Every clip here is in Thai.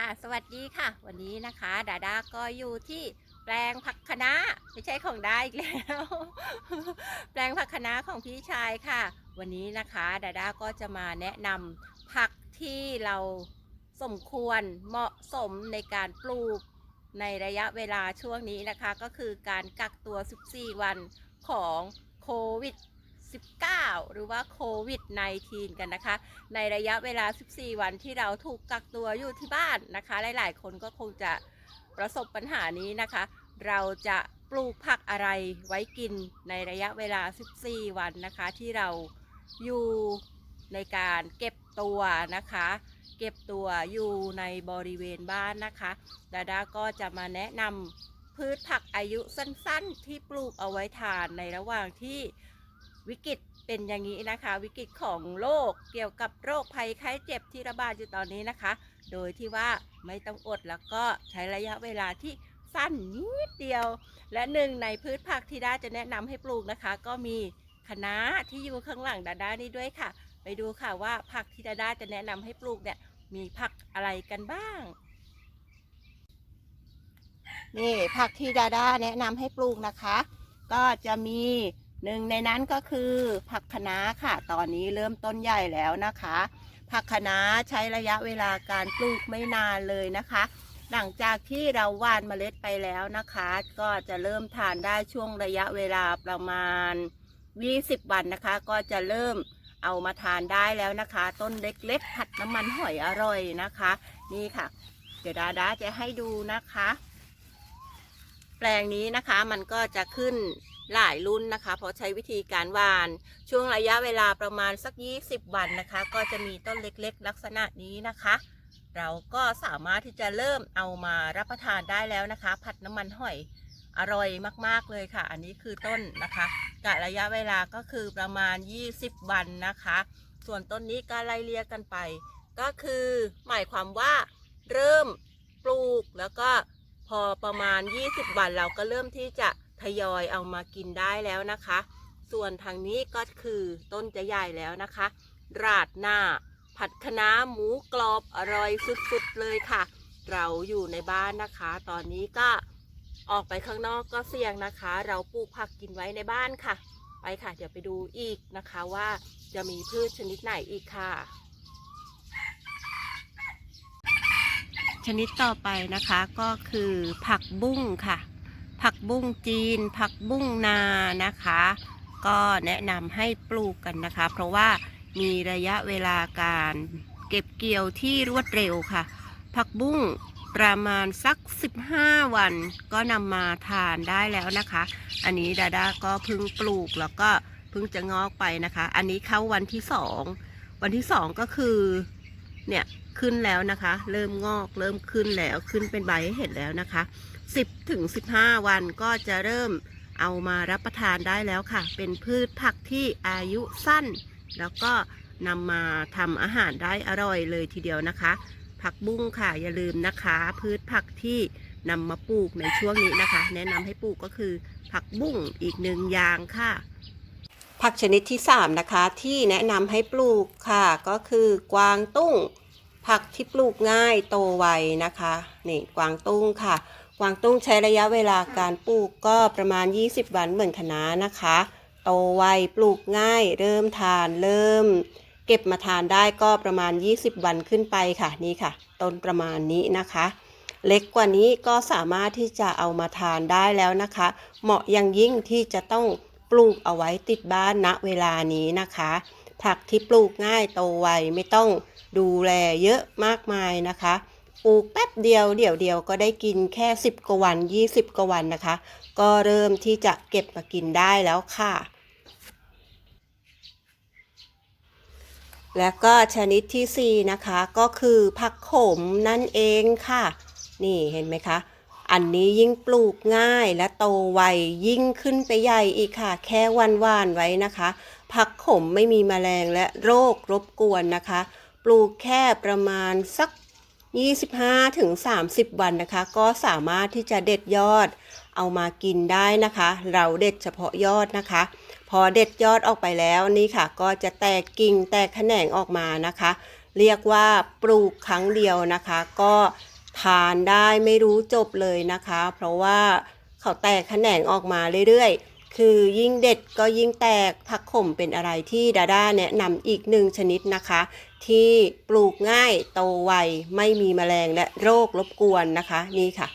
ค่ะ สวัสดีค่ะ วันนี้นะคะดาดาก็อยู่ที่แปลงผักคะน้าไม่ใช่ของดาอีกแล้ว แปลงผักคะน้าของพี่ชายค่ะ วันนี้นะคะดาดาก็จะมาแนะนำผักที่เราสมควรเหมาะสมในการปลูกในระยะเวลาช่วงนี้นะคะ ก็คือการกักตัว 14 วันของโควิด 19 หรือว่าโควิด -19 กันนะคะ ในระยะเวลา 14 วันที่เราถูกกักตัวอยู่ที่บ้านนะคะ หลายๆ คนก็คงจะประสบปัญหานี้นะคะ เราจะปลูกผักอะไรไว้กินในระยะเวลา 14 วันนะคะ ที่เราอยู่ในการเก็บตัวนะคะ เก็บตัวอยู่ในบริเวณบ้านนะคะดาดาก็จะมาแนะนำพืชผักอายุสั้นๆ ที่ปลูกเอาไว้ทานในระหว่างที่ วิกฤตเป็นอย่างนี้นะคะ วิกฤตของโรคเกี่ยวกับโรคภัยไข้เจ็บที่ระบาดอยู่ตอนนี้นะคะ โดยที่ว่าไม่ต้องอดแล้วก็ใช้ระยะเวลาที่สั้นนิดเดียว และหนึ่งในพืชผักที่ดาจะแนะนำให้ปลูกนะคะ ก็มีคะน้าที่อยู่ข้างหลังดาดานี่ด้วยค่ะ ไปดูค่ะว่าผักที่ดาดาจะแนะนำให้ปลูกเนี่ยมีผักอะไรกันบ้าง นี่ผักที่ดาดาแนะนำให้ปลูกนะคะ ก็จะมี หนึ่งในนั้นก็คือผักคะน้าค่ะ ตอนนี้เริ่มต้นใหญ่แล้วนะคะ ผักคะน้าใช้ระยะเวลาการปลูกไม่นานเลยนะคะ หลังจากที่เราหว่านเมล็ดไปแล้วนะคะ ก็จะเริ่มทานได้ช่วงระยะเวลาประมาณ 20 วันนะคะ ก็จะเริ่มเอามาทานได้แล้วนะคะ ต้นเล็กๆ ผัดน้ำมันหอยอร่อยนะคะ นี่ค่ะ เดี๋ยวดาดาจะให้ดูนะคะ แปลงนี้นะคะมันก็จะขึ้น หลายรุ่นนะคะ เพราะใช้วิธีการหวาน ช่วงระยะเวลาประมาณสัก 20 วันนะคะ ก็จะมีต้นเล็กๆ ลักษณะนี้นะคะ เราก็สามารถที่จะเริ่มเอามารับประทานได้แล้วนะคะ ผัดน้ำมันหอยอร่อยมากๆเลยค่ะ อันนี้คือต้นนะคะกะระยะเวลาก็คือประมาณ 20 วันนะคะ ส่วนต้นนี้ก็ไล่เลี่ยกันไป ก็คือหมายความว่าเริ่มปลูกแล้วก็พอประมาณ 20 วันเราก็เริ่มที่จะ ทยอยเอามากินได้แล้วนะคะ ส่วนทางนี้ก็คือต้นจะใหญ่แล้วนะคะ ราดหน้า ผัดคะน้าหมูกรอบอร่อยสุดๆเลยค่ะ เราอยู่ในบ้านนะคะ ตอนนี้ก็ออกไปข้างนอกก็เสี่ยงนะคะ เราปลูกผักกินไว้ในบ้านค่ะ ไปค่ะ เดี๋ยวไปดูอีกนะคะว่าจะมีพืชชนิดไหนอีกค่ะ ชนิดต่อไปนะคะก็คือผักบุ้งค่ะ ผักบุ้งจีน ผักบุ้งนานะคะ ก็แนะนำให้ปลูกกันนะคะ เพราะว่ามีระยะเวลาการเก็บเกี่ยวที่รวดเร็วค่ะ ผักบุ้งประมาณสัก 15 วันก็นำมาทานได้แล้วนะคะ อันนี้ดาดาก็เพิ่งปลูกแล้วก็เพิ่งจะงอกไปนะคะ อันนี้เข้าวันที่สองวันที่สองก็คือเนี่ยขึ้นแล้วนะคะ เริ่มงอกเริ่มขึ้นแล้วขึ้นเป็นใบให้เห็นแล้วนะคะ 10ถึง15 วันก็จะเริ่มเอามารับประทานได้แล้วค่ะ เป็นพืชผักที่อายุสั้น แล้วก็นำมาทำอาหารได้อร่อยเลยทีเดียวนะคะ ผักบุ้งค่ะอย่าลืมนะคะ พืชผักที่นำมาปลูกในช่วงนี้นะคะ แนะนำให้ปลูกก็คือ ผักบุ้งอีกหนึ่งอย่างค่ะ ผักชนิดที่ 3 นะคะ ที่แนะนำให้ปลูกค่ะ ก็คือกวางตุ้ง ผักที่ปลูกง่ายโตไวนะคะนี่กวางตุ้งค่ะ กวางตุ้งใช้ระยะเวลาการปลูกก็ประมาณ 20 วันเหมือนคะน้านะคะ โตไวปลูกง่าย เริ่มทานเริ่ม เก็บมาทานได้ก็ประมาณ 20 วันขึ้นไปค่ะนี่ค่ะ ต้นประมาณนี้นะคะ เล็กกว่านี้ก็สามารถที่จะเอามาทานได้แล้วนะคะ เหมาะอย่างยิ่งที่จะต้องปลูกเอาไว้ติดบ้านณเวลานี้นะคะ ผักที่ปลูกง่ายโตไวไม่ต้องดูแลเยอะมากมายนะคะ ปลูกแป๊บเดียวเดี๋ยวเดียวก็ได้กินแค่ 10 กว่าวัน 20 กว่าวันนะคะ ก็เริ่มที่จะเก็บมากินได้แล้วค่ะ แล้วก็ชนิดที่ 4 นะคะก็คือผักขมนั่นเองค่ะ นี่เห็นไหมคะ อันนี้ยิ่งปลูกง่ายและโตไวยิ่งขึ้นไปใหญ่อีกค่ะ แค่วันว่านไว้นะคะ ผักขมไม่มีแมลงและโรครบกวนนะคะ ปลูกแค่ประมาณสัก 25ถึง30 วันนะคะ ก็สามารถที่จะเด็ดยอดเอามากินได้นะคะ เราเด็ดเฉพาะยอดนะคะ พอเด็ดยอดออกไปแล้วนี่ค่ะ ก็จะแตกกิ่งแตกแขนงออกมานะคะ เรียกว่าปลูกครั้งเดียวนะคะ ก็ทานได้ไม่รู้จบเลยนะคะ เพราะว่าเขาแตกแขนงออกมาเรื่อยๆ คือยิ่งเด็ดก็ยิ่งแตกผักขมเป็นอะไรที่ดาด้าแนะนำอีกหนึ่งชนิดนะคะ ที่ปลูกง่ายโตไวไม่มีแมลงและโรครบกวนนะคะนี่ค่ะ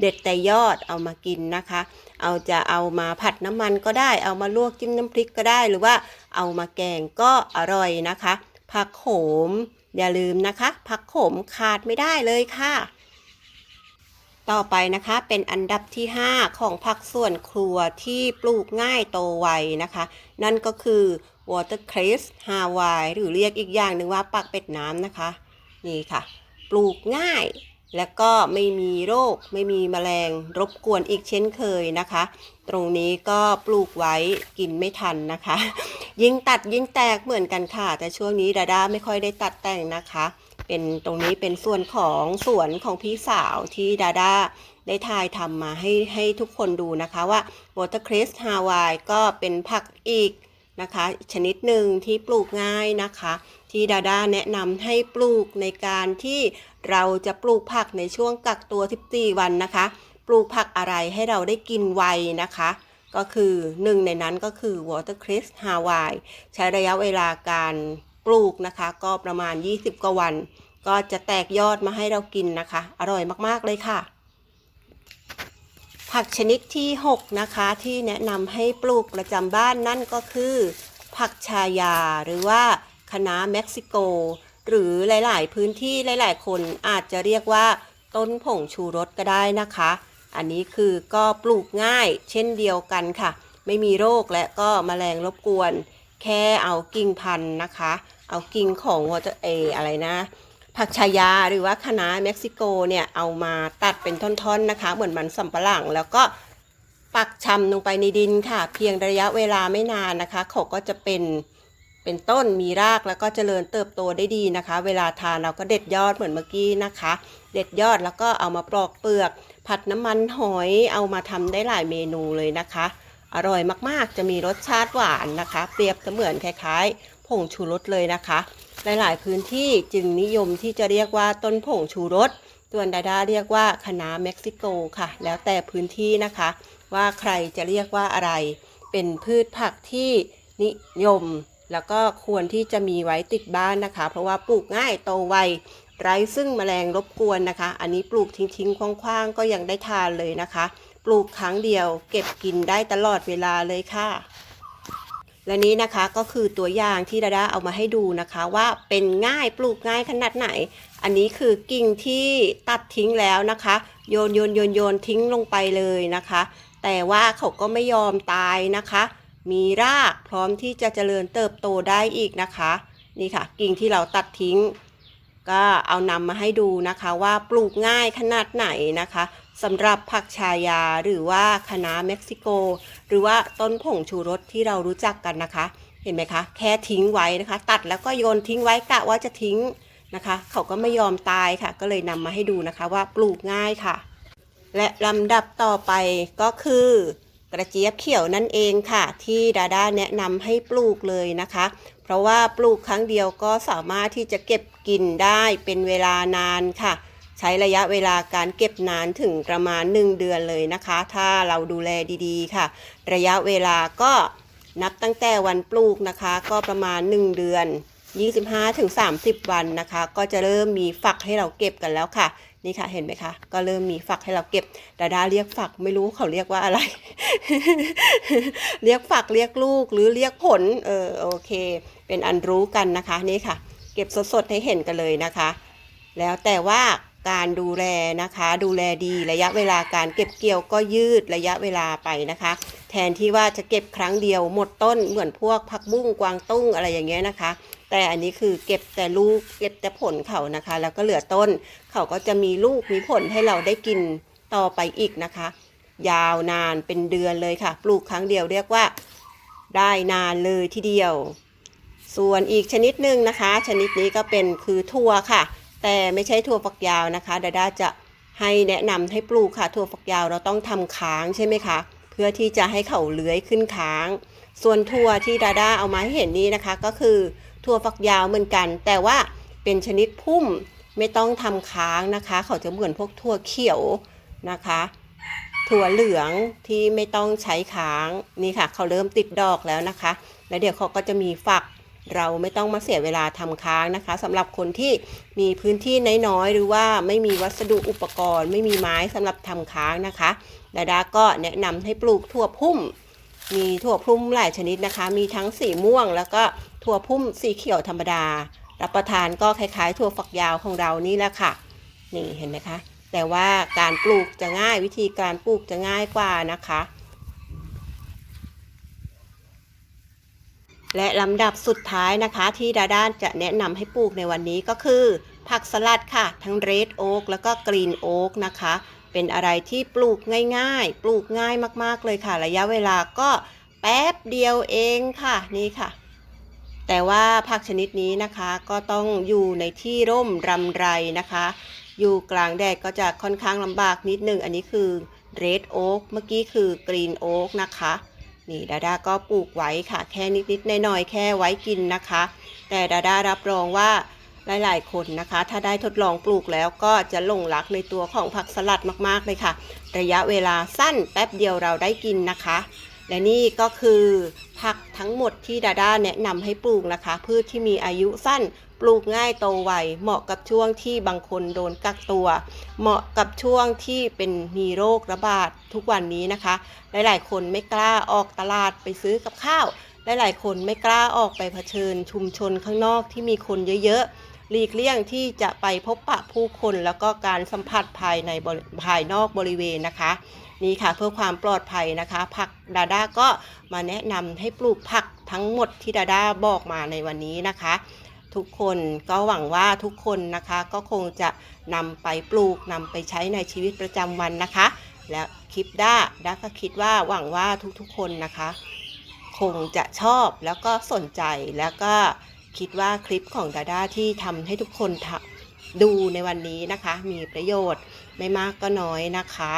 เด็ดแต่ยอดเอามากินนะคะ เอาจะเอามาผัดน้ำมันก็ได้ เอามาลวกจิ้มน้ำพริกก็ได้ หรือว่าเอามาแกงก็อร่อยนะคะ ผักโขมอย่าลืมนะคะ ผักโขมขาดไม่ได้เลยค่ะ ต่อไปนะคะเป็นอันดับที่ 5 ของผักส่วนครัวที่ปลูกง่ายโตไวนะคะ นั่นก็คือ watercress Hawaii หรือเรียกอีกอย่างหนึ่งว่าปักเป็ดน้ำนะคะ นี่ค่ะ ปลูกง่ายและก็ไม่มีโรคไม่มีแมลงรบกวนอีกเช่นเคยนะคะ ตรงนี้ก็ปลูกไว้กินไม่ทันนะคะ ยิ่งตัดยิ่งแตกเหมือนกันค่ะ แต่ช่วงนี้ดาด้าไม่ค่อยได้ตัดแต่งนะคะ เป็นตรงนี้เป็นส่วนของสวนของพี่สาวที่ดาด้าได้ถ่ายทำมาให้ให้ทุกคนดูนะคะว่า watercress Hawaii ก็เป็นผักอีก นะคะ ชนิดหนึ่งที่ปลูกง่ายนะคะ ที่ดาด้าแนะนำให้ปลูกในการที่เราจะปลูกผักในช่วงกักตัว 14 วันนะคะ ปลูกผักอะไรให้เราได้กินไวนะคะ ก็คือหนึ่งในนั้นก็คือ watercress Hawaii ใช้ระยะเวลาการปลูกนะคะ ก็ประมาณ 20 กว่าวัน ก็จะแตกยอดมาให้เรากินนะคะ อร่อยมาก ๆ เลยค่ะ ผักชนิดที่ 6 นะคะที่แนะนำให้ปลูกประจำบ้านนั่นก็คือ ผักชายาหรือว่าคะน้าเม็กซิโก หรือหลาย ๆ พื้นที่หลาย ๆ คนอาจจะเรียกว่า ต้นผงชูรสก็ได้นะคะ อันนี้คือก็ปลูกง่ายเช่นเดียวกันค่ะ ไม่มีโรคและก็แมลงรบกวน แค่เอากิ่งพันธุ์นะคะ เอากิ่งของวอเตอร์เออะไรนะ ผักชายาหรือว่าคะน้าเม็กซิโกเนี่ยเอามาตัดเป็นท่อนๆนะคะ เหมือนมันสำปะหลังแล้วก็ปักชำลงไปในดินค่ะ เพียงระยะเวลาไม่นานนะคะเขาก็จะเป็นเป็นต้นมีรากแล้วก็เจริญเติบโตได้ดีนะคะ เวลาทานเราก็เด็ดยอดเหมือนเมื่อกี้นะคะ เด็ดยอดแล้วก็เอามาปลอกเปลือก ผัดน้ำมันหอยเอามาทำได้หลายเมนูเลยนะคะ อร่อยมากๆ จะมีรสชาติหวานนะคะ เปรียบเสมือนคล้ายๆ งชูรสเลยนะคะ หลาย ๆ พื้นที่จึงนิยมที่จะเรียกว่าต้นผงชูรส ส่วนดาดาเรียกว่าคณะเม็กซิโกค่ะ แล้วแต่พื้นที่นะคะ ว่าใครจะเรียกว่าอะไร เป็นพืชผักที่นิยม แล้วก็ควรที่จะมีไว้ติดบ้านนะคะ เพราะว่าปลูกง่ายโตไวไร้ซึ่งแมลงรบกวนนะคะ อันนี้ปลูกทิ้งๆคว้างๆ ก็ยังได้ทานเลยนะคะ ปลูกครั้งเดียวเก็บกินได้ตลอดเวลาเลยค่ะ และนี้นะคะก็คือตัวอย่างที่ดาดาเอามาให้ดูนะคะว่าเป็นง่ายปลูกง่ายขนาดไหน อันนี้คือกิ่งที่ตัดทิ้งแล้วนะคะ โยนโยนโยนโยนทิ้งลงไปเลยนะคะ แต่ว่าเขาก็ไม่ยอมตายนะคะ มีรากพร้อมที่จะเจริญเติบโตได้อีกนะคะ นี่ค่ะ กิ่งที่เราตัดทิ้ง ก็เอานำมาให้ดูนะคะว่าปลูกง่ายขนาดไหนนะคะ สำหรับผักชายาหรือว่าคะน้าเม็กซิโก หรือว่าต้นผงชูรสที่เรารู้จักกันนะคะ เห็นไหมคะ แค่ทิ้งไว้นะคะ ตัดแล้วก็โยนทิ้งไว้กะว่าจะทิ้งนะคะ เขาก็ไม่ยอมตายค่ะ ก็เลยนำมาให้ดูนะคะว่าปลูกง่ายค่ะ และลำดับต่อไปก็คือกระเจี๊ยบเขียวนั่นเองค่ะ ที่ดาด้าแนะนำให้ปลูกเลยนะคะ เพราะว่าปลูกครั้งเดียวก็สามารถที่จะเก็บกินได้เป็นเวลานานค่ะ ใช้ระยะเวลาการเก็บนานถึงประมาณ 1 เดือนเลยนะคะ ถ้าเราดูแลดีๆ ค่ะ ระยะเวลาก็นับตั้งแต่วันปลูกนะคะ ก็ประมาณ 1 เดือน 25-30 วันนะคะ ก็จะเริ่มมีฝักให้เราเก็บกันแล้วค่ะนี่ค่ะเห็นไหมคะ ก็เริ่มมีฝักให้เราเก็บดาดาเรียกฝักไม่รู้เขาเรียกว่าอะไร เรียกฝักเรียกลูกหรือเรียกผลเออโอเค เป็นอันรู้กันนะคะนี่ค่ะ เก็บสดๆให้เห็นกันเลยนะคะ แล้วแต่ว่า การดูแลนะคะ ดูแลดีระยะเวลาการเก็บเกี่ยวก็ยืดระยะเวลาไปนะคะ แทนที่ว่าจะเก็บครั้งเดียวหมดต้นเหมือนพวกผักบุ้งกวางตุ้งอะไรอย่างเงี้ยนะคะ แต่อันนี้คือเก็บแต่ลูกเก็บแต่ผลเขานะคะ แล้วก็เหลือต้นเขาก็จะมีลูกมีผลให้เราได้กินต่อไปอีกนะคะ ยาวนานเป็นเดือนเลยค่ะ ปลูกครั้งเดียวเรียกว่าได้นานเลยทีเดียว ส่วนอีกชนิดหนึ่งนะคะ ชนิดนี้ก็เป็นคือถั่วค่ะ แต่ไม่ใช่ถั่วฝักยาวนะคะดาดาจะให้แนะนำให้ปลูกค่ะ ถั่วฝักยาวเราต้องทำค้างใช่ไหมคะ เพื่อที่จะให้เขาเลื้อยขึ้นค้าง ส่วนถั่วที่ดาดาเอามาให้เห็นนี้นะคะ ก็คือถั่วฝักยาวเหมือนกัน แต่ว่าเป็นชนิดพุ่มไม่ต้องทำค้างนะคะ เขาจะเหมือนพวกถั่วเขียวนะคะ ถั่วเหลืองที่ไม่ต้องใช้ค้างนี่ค่ะ เขาเริ่มติดดอกแล้วนะคะ แล้วเดี๋ยวเขาก็จะมีฝัก เราไม่ต้องมาเสียเวลาทำค้างนะคะสำหรับคนที่มีพื้นที่น้อยๆ หรือว่าไม่มีวัสดุอุปกรณ์ ไม่มีไม้สำหรับทำค้างนะคะดาดาก็แนะนำให้ปลูกถั่วพุ่ม มีถั่วพุ่มหลายชนิดนะคะ มีทั้งสีม่วง แล้วก็ถั่วพุ่มสีเขียวธรรมดา รับประทานก็คล้ายๆ ถั่วฝักยาวของเรานี่แหละค่ะ นี่เห็นไหมคะ แต่ว่าการปลูกจะง่ายวิธีการปลูกจะง่ายกว่านะคะ และลำดับสุดท้ายนะคะ ที่ดาด้านจะแนะนำให้ปลูกในวันนี้ก็คือ ผักสลัดค่ะ ทั้งเรดโอ๊กแล้วก็กรีนโอ๊กนะคะ เป็นอะไรที่ปลูกง่ายๆ ปลูกง่ายมากๆเลยค่ะ ระยะเวลาก็แป๊บเดียวเองค่ะนี่ค่ะ แต่ว่าผักชนิดนี้นะคะก็ต้องอยู่ในที่ร่มรำไรนะคะ อยู่กลางแดดก็จะค่อนข้างลำบากนิดนึง อันนี้คือเรดโอ๊กเมื่อกี้คือกรีนโอ๊กนะคะ นี่ดาดาก็ปลูกไว้ค่ะ แค่นิดๆหน่อยๆแค่ไว้กินนะคะ แต่ดาดารับรองว่าหลายๆคนนะคะ ถ้าได้ทดลองปลูกแล้วก็จะหลงรักในตัวของผักสลัดมากๆเลยค่ะ ระยะเวลาสั้นแป๊บเดียวเราได้กินนะคะ และนี่ก็คือผักทั้งหมดที่ดาด้าแนะนำให้ปลูกนะคะ พืชที่มีอายุสั้น ปลูกง่ายโตไวเหมาะกับช่วงที่บางคนโดนกักตัว เหมาะกับช่วงที่เป็นมีโรคระบาดทุกวันนี้นะคะ หลายๆ คนไม่กล้าออกตลาดไปซื้อกับข้าว หลายๆ คนไม่กล้าออกไปเผชิญชุมชนข้างนอกที่มีคนเยอะๆหลีกเลี่ยงที่จะไปพบปะผู้คนแล้วก็การสัมผัสภายในภายนอกบริเวณนะคะนี่ค่ะเพื่อความปลอดภัยนะคะ ผักดาด้าก็มาแนะนำให้ปลูกผักทั้งหมดที่ดาด้าบอกมาในวันนี้นะคะ ทุกคนก็หวังว่าทุกคนนะคะก็คงจะนำไปปลูกนำไปใช้ในชีวิตประจำวันนะคะ และคลิปด้าด้าก็คิดว่าหวังว่าทุกๆคนนะคะ คงจะชอบแล้วก็สนใจแล้วก็คิดว่าคลิปของดาด้าที่ทำให้ทุกคนดูในวันนี้นะคะ มีประโยชน์ไม่มากก็น้อยนะคะ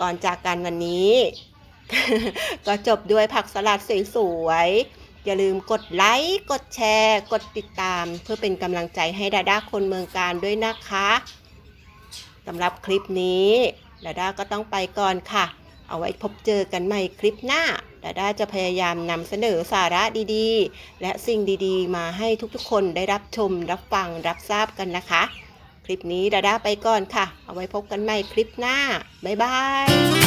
ก่อนจากกันวันนี้ ก็จบด้วยผักสลัดสวยๆ อย่าลืมกดไลค์กดแชร์ กดติดตาม เพื่อเป็นกำลังใจให้ดาด้าคนเมืองการด้วยนะคะสำหรับคลิปนี้ดาด้าก็ต้องไปก่อนค่ะ เอาไว้พบเจอกันใหม่คลิปหน้าดาด้าจะพยายามนำเสนอสาระดีๆ และสิ่งดีๆ มาให้ทุกๆ คนได้รับชม รับฟังรับทราบกันนะคะ คลิปนี้ดาด้าไปก่อนค่ะ เอาไว้พบกันใหม่คลิปหน้า บ๊ายบาย